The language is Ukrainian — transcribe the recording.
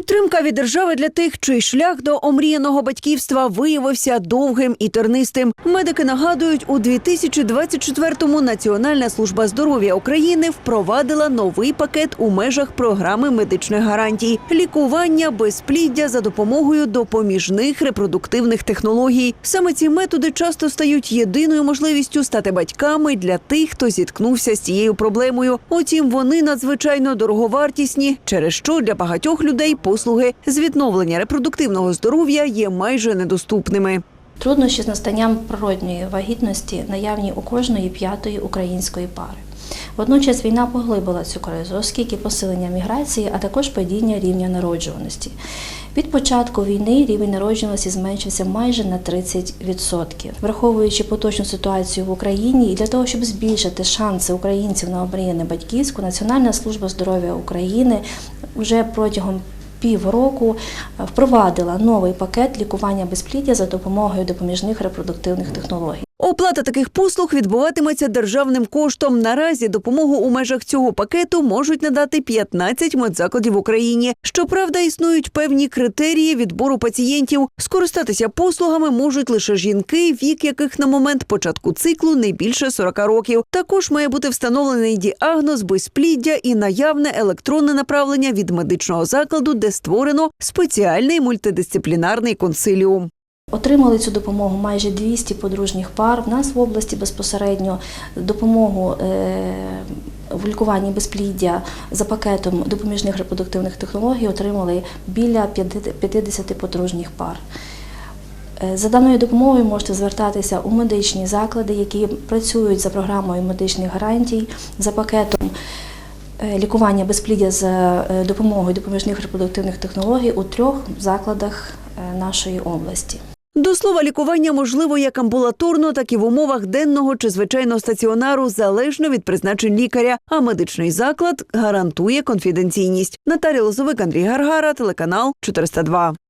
Підтримка від держави для тих, чий шлях до омріяного батьківства виявився довгим і тернистим. Медики нагадують, у 2024-му Національна служба здоров'я України впровадила новий пакет у межах програми медичних гарантій лікування безпліддя за допомогою допоміжних репродуктивних технологій. Саме ці методи часто стають єдиною можливістю стати батьками для тих, хто зіткнувся з цією проблемою. Утім, вони надзвичайно дороговартісні, через що для багатьох людей послуги з відновлення репродуктивного здоров'я є майже недоступними. Труднощі з настанням природньої вагітності наявні у кожної п'ятої української пари. Водночас війна поглибила цю кризу, оскільки посилення міграції, а також падіння рівня народжуваності. Від початку війни рівень народжуваності зменшився майже на 30%. Враховуючи поточну ситуацію в Україні, і для того, щоб збільшити шанси українців на обріяне батьківську, Національна служба здоров'я України вже протягом півроку е, впровадила новий пакет лікування безпліддя за допомогою допоміжних репродуктивних технологій. Оплата таких послуг відбуватиметься державним коштом. Наразі допомогу у межах цього пакету можуть надати 15 медзакладів Україні. Щоправда, існують певні критерії відбору пацієнтів. Скористатися послугами можуть лише жінки, вік яких на момент початку циклу не більше 40 років. Також має бути встановлений діагноз безпліддя і наявне електронне направлення від медичного закладу, де створено спеціальний мультидисциплінарний консиліум. Отримали цю допомогу майже 200 подружніх пар. В нас в області безпосередньо допомогу е, в лікуванні безпліддя за пакетом допоміжних репродуктивних технологій отримали біля 50 подружніх пар. Е, За даною допомогою можете звертатися у медичні заклади, які працюють за програмою медичних гарантій, за пакетом е, лікування безпліддя за допомогою допоміжних репродуктивних технологій у трьох закладах нашої області. До слова, лікування можливо як амбулаторно, так і в умовах денного чи звичайного стаціонару, залежно від призначень лікаря. А медичний заклад гарантує конфіденційність. Наталі Лозовик, Андрій Гаргара, телеканал 402.